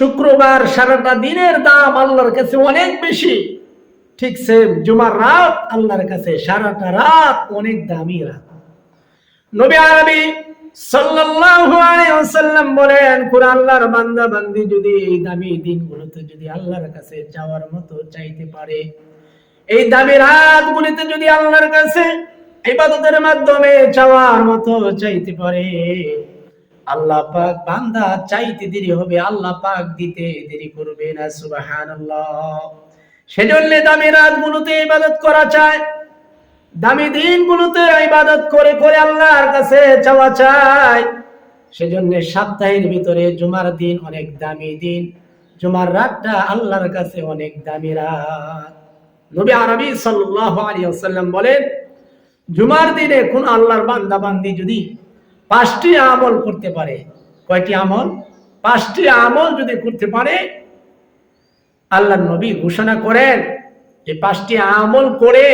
শুক্রবার সারাটা দিনের দাম আল্লাহর কাছে অনেক বেশি। ঠিক সেম জুমার রাত আল্লাহর কাছে সারাটা রাত অনেক দামি রাত। নবী আরবি সাল্লাল্লাহু আলাইহি ওয়াসাল্লাম বলেন কোন আল্লাহর বান্দা বান্দি যদি এই দামি দিনগুলোতে যদি আল্লাহর কাছে যাওয়ার মতো চাইতে পারে, এই দামি রাতগুলিতে যদি আল্লাহর কাছে ইবাদতের মাধ্যমে চাওয়ার মতো চাইতে পারে। আল্লাহ পাক বান্দা চাইতে দেরি হবে, আল্লাহ পাক দিতে দেরি করবে না, সুবহানাল্লাহ। সেজন্য দামি রাতগুলোতে ইবাদত করা চায় দামি দিন দিনগুলোতে ইবাদত করে করে আল্লাহর কাছে চাওয়া চায় সেজন্য সপ্তাহের ভিতরে জুমার দিন অনেক দামি দিন, জুমার রাতটা আল্লাহর কাছে অনেক দামি রাত। নবী আরবি সাল্লাল্লাহু আলাইহি ওয়াসাল্লাম বলেন, জুমার দিনে কোন আল্লাহর বান্দা বান্দি যদি পাঁচটি আমল করতে পারে। কয়টি আমল? পাঁচটি আমল যদি করতে পারে, আল্লাহ নবী ঘোষণা করেন, এই পাঁচটি আমল করে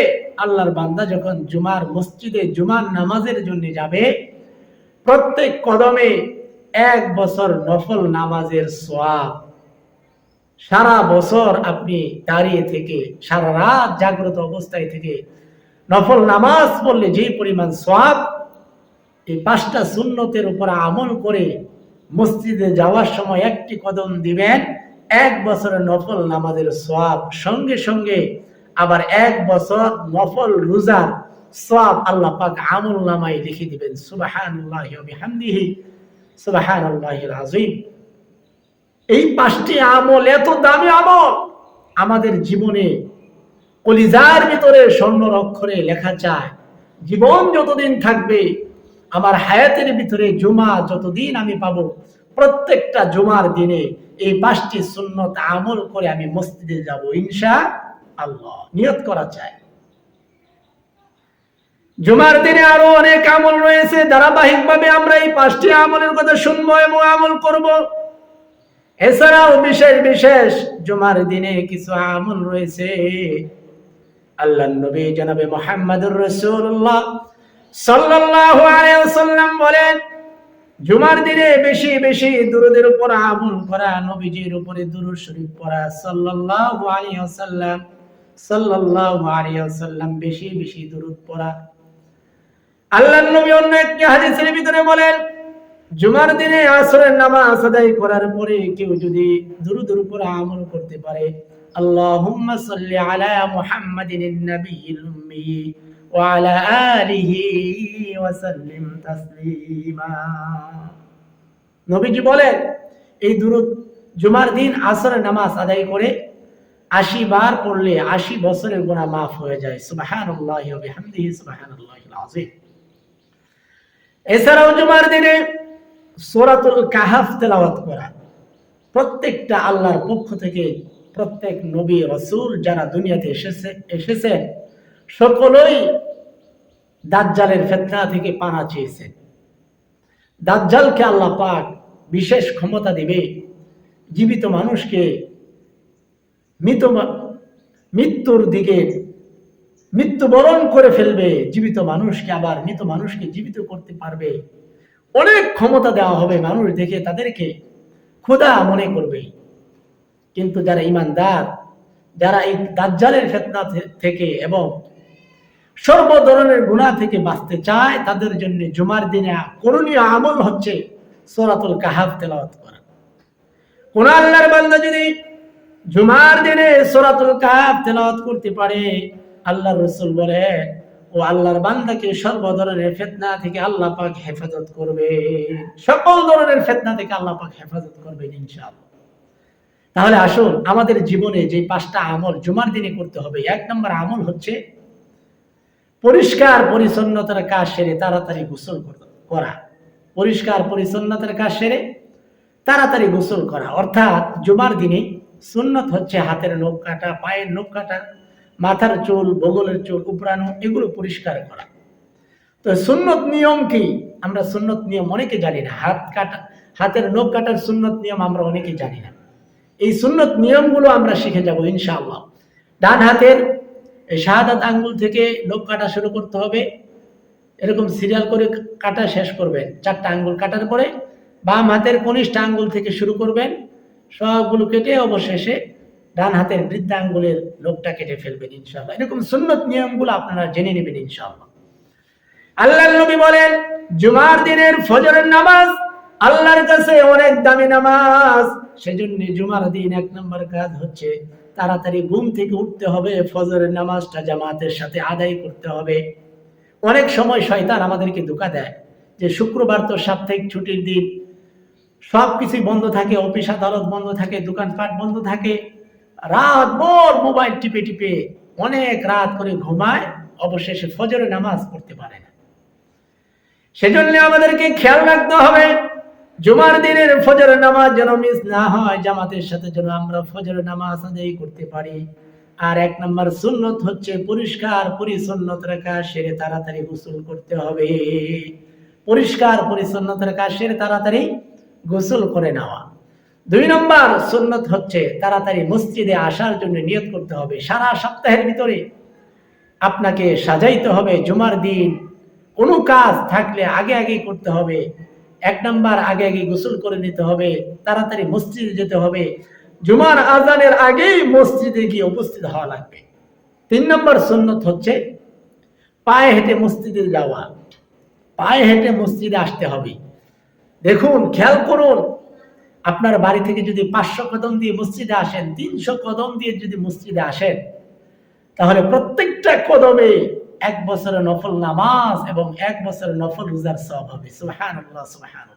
আল্লাহর বান্দা যখন জুমার মসজিদে, জুমার নামাজের জন্য যাবে, প্রত্যেক কদমে এক বছর নফল নামাজের সোয়াব সারা বছর আপনি দাঁড়িয়ে থেকে, সারা রাত জাগ্রত অবস্থায় থেকে নফল নামাজ পড়লে যে পরিমাণ সোয়াব এই পাঁচটা সুন্নতের উপর আমল করে মসজিদে যাওয়ার সময় একটি কদম দিবেন, এক বছরের নফল নামাজের সোয়াব সঙ্গে সঙ্গে আবার এক বছর নফল রোজার সোয়াব আল্লাহ পাক আমল নামায় লিখে দিবেন। সুবহানাল্লাহিল আযীম এই পাঁচটি আমল এত দামি আমল। আমাদের জীবনে কলিজার ভিতরে স্বর্ণর অক্ষরে লেখা চায় জীবন যতদিন থাকবে আমার হায়াতের ভিতরে জুমা যতদিন আমি পাবো, প্রত্যেকটা জুমার দিনে এই পাঁচটি সুন্নত আমল করে আমি মসজিদে যাব ইনশা আল্লাহ নিয়ত করা চাই। জুমার দিনে আরও অনেক আমল রয়েছে, ধারাবাহিকভাবে আমরা এই পাঁচটি আমলের কথা শুনব এবং আমল করব। এছাড়াও বিশেষ বিশেষ জুমার দিনে কিছু আমল রয়েছে। আল্লাহ নবী জনাবে মোহাম্মদুর রসুল্লাহ সাল্লাল্লাহু আলাইহি ওয়াসাল্লাম বলেন, জুমার দিনে বেশি বেশি দুরুদের উপর আমল করা, নবীজির উপরে দুরুদ শরীফ পড়া, সাল্লাল্লাহু আলাইহি ওয়াসাল্লাম, সাল্লাল্লাহু আলাইহি ওয়াসাল্লাম বেশি বেশি দুরূদ পড়া। আল্লাহর নবী অন্য একটি হাদিসের ভিতরে বলেন, জুমার দিনে আসরের নামাজ আদায় করার পরে কেউ যদি দুরুদের উপর আমল করতে পারে, আল্লাহুম্মা সাল্লি আলা মুহাম্মাদিন নবিয়িল উম্মি। আলিহি ওয়া সাল্লিম তাসলিমা নবীজি এই দুরুদ জুমার দিন আসরের নামাজ আদায় করে আশি বার পড়লে আশি বছরের মাফ হয়ে যায়। এছাড়াও জুমার দিনে সোরাতুল কাহাফ তেলাওয়াত করা। প্রত্যেকটা আল্লাহর পক্ষ থেকে প্রত্যেক নবী, রসুল যারা দুনিয়াতে এসেছে এসেছেন সকলেই দাজ্জালের ফেতনা থেকে পানা চেয়েছেন দাজ্জালকে আল্লাহ পাক বিশেষ ক্ষমতা দিবে। জীবিত মানুষকে মৃত মৃত্যুর দিকে মৃত্যুবরণ করে ফেলবে। জীবিত মানুষকে আবার মৃত মানুষকে জীবিত করতে পারবে। অনেক ক্ষমতা দেওয়া হবে মানুষ দেখে তাদেরকে ক্ষুধা মনে করবে। কিন্তু যারা ইমানদার, যারা এই দাজ্জালের ফেতনা থেকে এবং সর্ব ধরনের গুণা থেকে বাঁচতে চায়, তাদের জন্য জুমার দিনে করণীয় আমল হচ্ছে সোরাতুল কাহাব তেলাওয়াত করা। কোন আল্লাহর বান্দা যদি জুমার দিনে সোরাতুল কাহাব তেলাওয়াত করতে পারে আল্লাহ রসুল বলে, ও আল্লাহর বান্দাকে সর্ব ধরনের ফেতনা থেকে আল্লাহ পাক হেফাজত করবে। সকল ধরনের ফেতনা থেকে আল্লাহ পাক হেফাজত করবেন ইনশাআল্লাহ। তাহলে আসুন, আমাদের জীবনে যে পাঁচটা আমল জুমার দিনে করতে হবে, এক নম্বর আমল হচ্ছে পরিষ্কার পরিচ্ছন্নতার কাজ সেরে তাড়াতাড়ি গোসল কর- করা। পরিষ্কার পরিচ্ছন্নতার কাজ সেরে তাড়াতাড়ি গোসল করা। অর্থাৎ জুমার দিনে সুন্নত হচ্ছে হাতের নখ কাটা, পায়ের নখ কাটা, মাথার চুল, বগলের চুল, উপরানো, এগুলো পরিষ্কার করা। তো সুন্নত নিয়ম কি? আমরা সুন্নত নিয়ম অনেকে জানি না। হাত কাটা হাতের নখ কাটার সুন্নত নিয়ম আমরা অনেকে জানি না। এই সুন্নত নিয়মগুলো আমরা শিখে যাব ইনশাআল্লাহ। ডান হাতের এই শাহাদাত আঙ্গুল থেকে লোক কাটা শুরু করতে হবে। এরকম সিরিয়াল করে কাটা শেষ করবেন। চারটা আঙ্গুল কাটার পরে বাম হাতের কনিষ্ঠ আঙ্গুল থেকে শুরু করবেন। সবগুলো কেটে অবশেষে ডান হাতের বৃদ্ধাঙ্গুলের লোকটা কেটে ফেলবেন ইনশাল্লাহ এরকম সুন্নত নিয়মগুলো আপনারা জেনে নেবেন ইনশাআল্লাহ। আল্লাহ নবী বলেন, জুমার দিনের ফজরের নামাজ আল্লাহর কাছে অনেক দামি নামাজ। সেজন্য জুমার দিন এক নম্বর কাজ হচ্ছে তাড়াতাড়ি ঘুম থেকে উঠতে হবে, ফজরের নামাজটা জামাতের সাথে আদায় করতে হবে। অনেক সময় শয়তান আমাদেরকে ধোকা দেয় যে শুক্রবার তো সাপ্তাহিক ছুটির দিন, সব কিছুই বন্ধ থাকে, অফিস আদালত বন্ধ থাকে, দোকানপাট বন্ধ থাকে, রাত ভোর মোবাইল টিপে টিপে অনেক রাত করে ঘুমায়, অবশেষে ফজরের নামাজ পড়তে পারে না। সেজন্য আমাদেরকে খেয়াল রাখতে হবে জুমার দিনের ফজরের নামাজ যেন মিস না হয়, জামাতের সাথে যেন আমরা ফজরের নামাজ আদায় করতে পারি। আর এক নম্বর সুন্নত হচ্ছে পরিষ্কার পরিচ্ছন্নত রেখা, সেরে তাড়াতাড়ি গোসল করতে হবে। পরিষ্কার পরিচ্ছন্নত রেখা, সেরে তাড়াতাড়ি গোসল করে নেওয়া। দুই নম্বর সুন্নত হচ্ছে তাড়াতাড়ি মসজিদে আসার জন্য নিয়ত করতে হবে। সারা সপ্তাহের ভিতরে আপনাকে সাজাইতে হবে জুমার দিন। কোনো কাজ থাকলে আগে আগে করতে হবে। এক নাম্বার আগে আগে গোসল করে নিতে হবে, তাড়াতাড়ি মসজিদে যেতে হবে। জুমার আজানের আগেই মসজিদে গিয়ে উপস্থিত হওয়া লাগবে। তিন নম্বর সুন্নত হচ্ছে পায়ে হেঁটে মসজিদে যাওয়া। পায়ে হেঁটে মসজিদে আসতে হবে। দেখুন, খেয়াল করুন, আপনার বাড়ি থেকে যদি পাঁচশো কদম দিয়ে মসজিদে আসেন, তিনশো কদম দিয়ে যদি মসজিদে আসেন, তাহলে প্রত্যেকটা কদমে এক বছরের নফল নামাজ এবং এক বছরের নফল রোজার সব হবে। সুবহানাল্লাহ সুবহানাল্লাহ।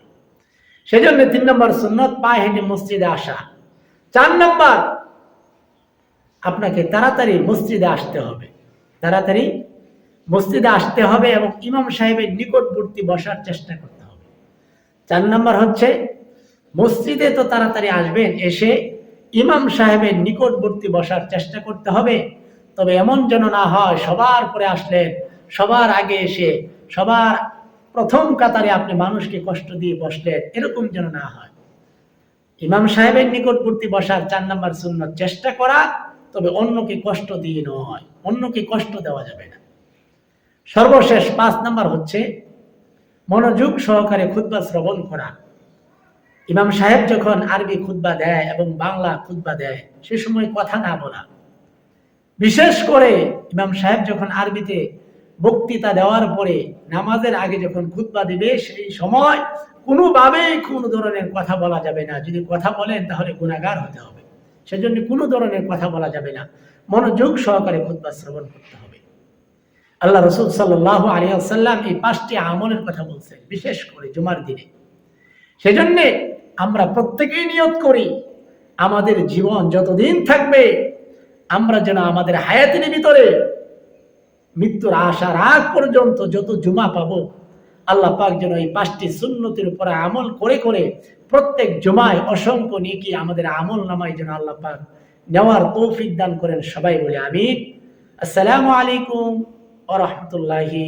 সেজন্য তিন নম্বর সুন্নত, পায়ে হেঁটে মসজিদে আসা। চার নম্বর, আপনাকে তাড়াতাড়ি মসজিদে আসতে হবে। তাড়াতাড়ি মসজিদে আসতে হবে এবং ইমাম সাহেবের নিকটবর্তী বসার চেষ্টা করতে হবে। চার নম্বর হচ্ছে, মসজিদে তো তাড়াতাড়ি আসবেন, এসে ইমাম সাহেবের নিকটবর্তী বসার চেষ্টা করতে হবে। তবে এমন যেন না হয়, সবার পরে আসলেন, সবার আগে এসে, সবার প্রথম কাতারে আপনি মানুষকে কষ্ট দিয়ে বসলেন, এরকম যেন না হয়। ইমাম সাহেবের নিকটবর্তী বসার চার নাম্বার শূন্য চেষ্টা করা, তবে অন্যকে কষ্ট দিয়ে নয়, অন্যকে কষ্ট দেওয়া যাবে না। সর্বশেষ পাঁচ নাম্বার হচ্ছে, মনোযোগ সহকারে খুদ্া শ্রবণ করা। ইমাম সাহেব যখন আরবি খুদ্া দেয় এবং বাংলা খুদ্া দেয়, সে সময় কথা না বলা। বিশেষ করে ইমাম সাহেব যখন আরবিতে বক্তৃতা দেওয়ার পরে নামাজের আগে যখন খুতবা দিবে, সেই সময় কোনোভাবেই কোনো ধরনের কথা বলা যাবে না। যদি কথা বলেন তাহলে গুণাগার হতে হবে। সেজন্য কোনো ধরনের কথা বলা যাবে না। মনোযোগ সহকারে খুতবা শ্রবণ করতে হবে। আল্লাহ রসুল সাল্লাহ আলিয়াল্লাম এই পাঁচটি আমলের কথা বলছেন, বিশেষ করে জুমার দিনে। সেজন্যে আমরা প্রত্যেকেই নিয়ত করি, আমাদের জীবন যতদিন থাকবে আমরা যেন আমাদের হায়াতের ভিতরে মৃত্যুর আসার আগ পর্যন্ত যত জুমা পাবো, আল্লাহ পাক যেন এই পাঁচটি সুন্নতির উপরে আমল করে করে প্রত্যেক জুমায় অসংখ্য নিকি আমাদের আমল নামায় যেন আল্লাহ পাক নেওয়ার তৌফিক দান করেন সবাই বলে আমি আসসালামু আলাইকুম আ রহমতুল্লাহি